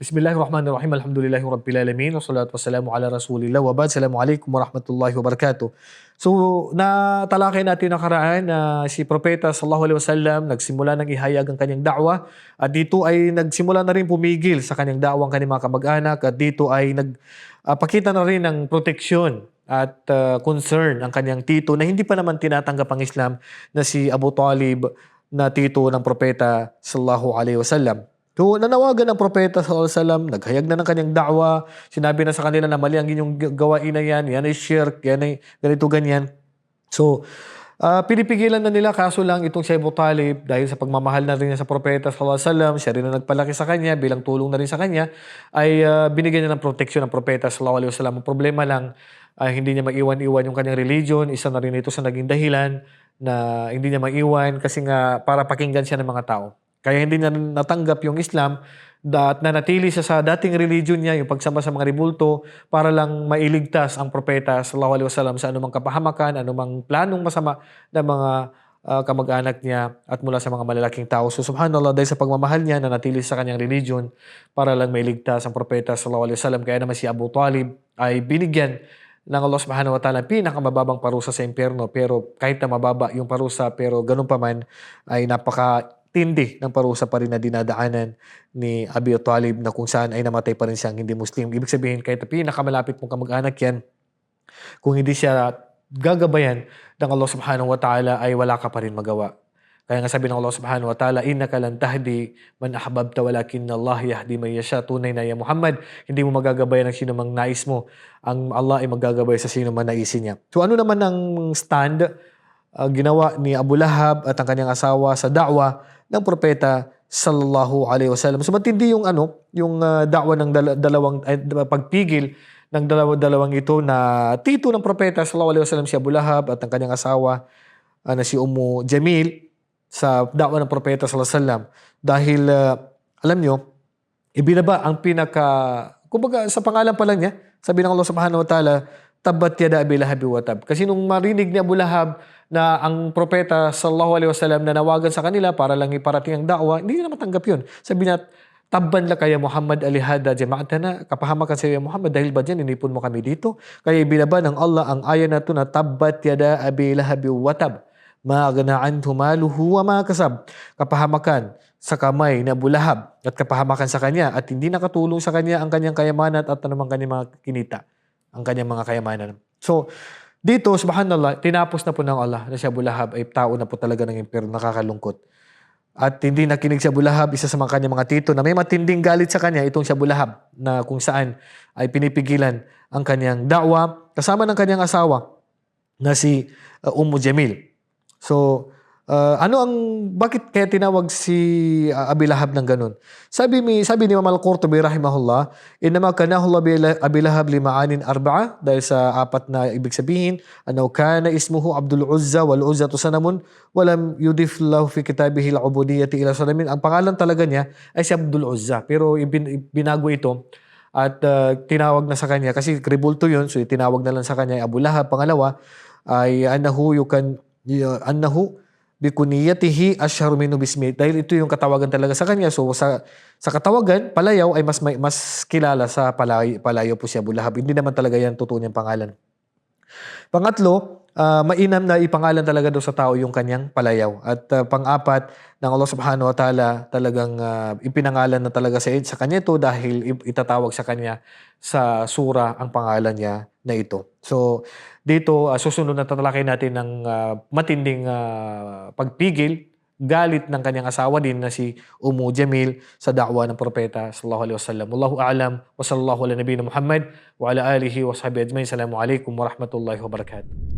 Bismillahirrahmanirrahim. Alhamdulillahi Rabbil Alamin. Wassalatu wassalamu ala Rasulillah. Wa ba'd. Assalamualaikum warahmatullahi wabarakatuh. So, natalakay natin nakaraan na si Propeta sallallahu alaihi wasallam nagsimula ng ihayag ang kanyang da'wa at dito ay nagsimula na rin pumigil sa kanyang da'wa ang kanyang mga kamag-anak at dito ay nagpakita na rin ng proteksyon at uh, concern ang kanyang tito na hindi pa naman tinatanggap ang Islam na si Abu Talib na tito ng Propeta sallallahu alaihi wasallam. So, nanawagan ng propeta alaihi wasallam, naghayag na ng kanyang da'wa, sinabi na sa kanila na mali ang inyong gawain na yan, yan ay shirk, yan ay ganito ganyan. So, uh, pinipigilan na nila kaso lang itong si Abu Talib dahil sa pagmamahal na rin niya sa propeta alaihi wasallam, siya rin na nagpalaki sa kanya bilang tulong na rin sa kanya, ay uh, binigyan niya ng proteksyon ng propeta alaihi wasallam. Ang problema lang, uh, hindi niya maiwan-iwan yung kanyang religion, isa na rin ito sa naging dahilan na hindi niya maiwan kasi nga para pakinggan siya ng mga tao. Kaya hindi niya natanggap yung Islam at nanatili siya sa dating religion niya, yung pagsama sa mga ribulto, para lang mailigtas ang propeta sallallahu alaihi wasallam sa anumang kapahamakan, anumang planong masama ng mga uh, kamag-anak niya at mula sa mga malalaking tao. So subhanallah, dahil sa pagmamahal niya, nanatili sa kanyang religion para lang mailigtas ang propeta sallallahu alaihi wasallam. Kaya naman si Abu Talib ay binigyan ng Allah subhanahu wa ta'ala pinakamababang parusa sa impyerno pero kahit na mababa yung parusa pero ganun pa man ay napaka tindi ng parusa pa rin na dinadaanan ni Abi Talib na kung saan ay namatay pa rin siyang hindi Muslim. Ibig sabihin, kahit pinakamalapit mong kamag-anak yan, kung hindi siya gagabayan ng Allah subhanahu wa ta'ala ay wala ka pa rin magawa. Kaya nga sabi ng Allah subhanahu wa ta'ala, Innaka lan tahdi man ahbabta walakin Allah yahdi man yasha. Tunay na ya Muhammad, hindi mo magagabayan ang sino mang nais mo. Ang Allah ay magagabay sa sino man naisin niya. So ano naman ang stand uh, ginawa ni Abu Lahab at ang kanyang asawa sa da'wa ng propeta sallallahu alaihi wasallam. So matindi yung ano, yung uh, da'wa ng dal- dalawang ay, pagpigil ng dalawa dalawang ito na tito ng propeta sallallahu alaihi wasallam si Abu Lahab at ang kanyang asawa uh, na si Ummu Jamil sa da'wa ng propeta sallallahu alaihi wasallam dahil uh, alam nyo, ibinaba ang pinaka kumbaga sa pangalan pa lang niya, sabi ng Allah subhanahu wa ta'ala, tabat yada Abi Lahab wa tab. Kasi nung marinig ni Abu Lahab na ang propeta sallallahu alaihi wasallam na nawagan sa kanila para lang iparating ang da'wa, hindi na matanggap yun. Sabi niya, tabban la kaya Muhammad alihada jama'atana, kapahamakan sa iyo Muhammad dahil ba dyan, inipon mo kami dito. Kaya ibinaba ng Allah ang aya na to na tabat yada Abi Lahab wa tab. Maganaan humaluhu wa makasab. Kapahamakan sa kamay na bulahab at kapahamakan sa kanya at hindi nakatulong sa kanya ang kanyang kayamanan at anumang kanyang mga kinita ang kanyang mga kayamanan. So, dito, subhanallah, tinapos na po ng Allah na si Abu Lahab ay tao na po talaga ng impyerno, nakakalungkot. At hindi nakinig si Abu Lahab, isa sa mga kanyang mga tito, na may matinding galit sa kanya, itong si Abu Lahab, na kung saan ay pinipigilan ang kanyang da'wa, kasama ng kanyang asawa, na si uh, Ummu Jamil. So, Uh, ano ang bakit kaya tinawag si uh, Abi ng ganun? Sabi mi sabi ni Imam Al-Qurtubi rahimahullah, inma kanahu Abi Lahab limaanin arba'a dahil sa apat na ibig sabihin, ano kana ismuhu Abdul Uzza wal Uzza sanamun walam yudif lahu fi kitabihi al-ubudiyyati ila sanamin. Ang pangalan talaga niya ay si Abdul Uzza pero binago ito at uh, tinawag na sa kanya kasi kribulto yun so tinawag na lang sa kanya Abu Lahab. Pangalawa ay anahu yukan annahu bikuniyatihi asyharu minu bismi. Dahil ito yung katawagan talaga sa kanya. So sa sa katawagan palayaw ay mas may, mas kilala sa palay, palayaw po si Abu Lahab hindi naman talaga yan totoo niyang pangalan. Pangatlo uh, mainam na ipangalan talaga daw sa tao yung kanyang palayaw. At uh, pang-apat ng Allah subhanahu wa ta'ala talagang uh, ipinangalan na talaga sa, sa kanya ito dahil itatawag sa kanya sa sura ang pangalan niya na ito. So dito uh, susunod na tatalakay natin ng uh, matinding uh, pagpigil galit ng kanyang asawa din na si Umu Jamil sa da'wa ng propeta sallallahu alaihi wasallam. Wallahu a'lam wa sallallahu ala nabiyina Muhammad wa ala alihi wa sahbihi ajma'in. Assalamu alaikum wa rahmatullahi wa barakatuh.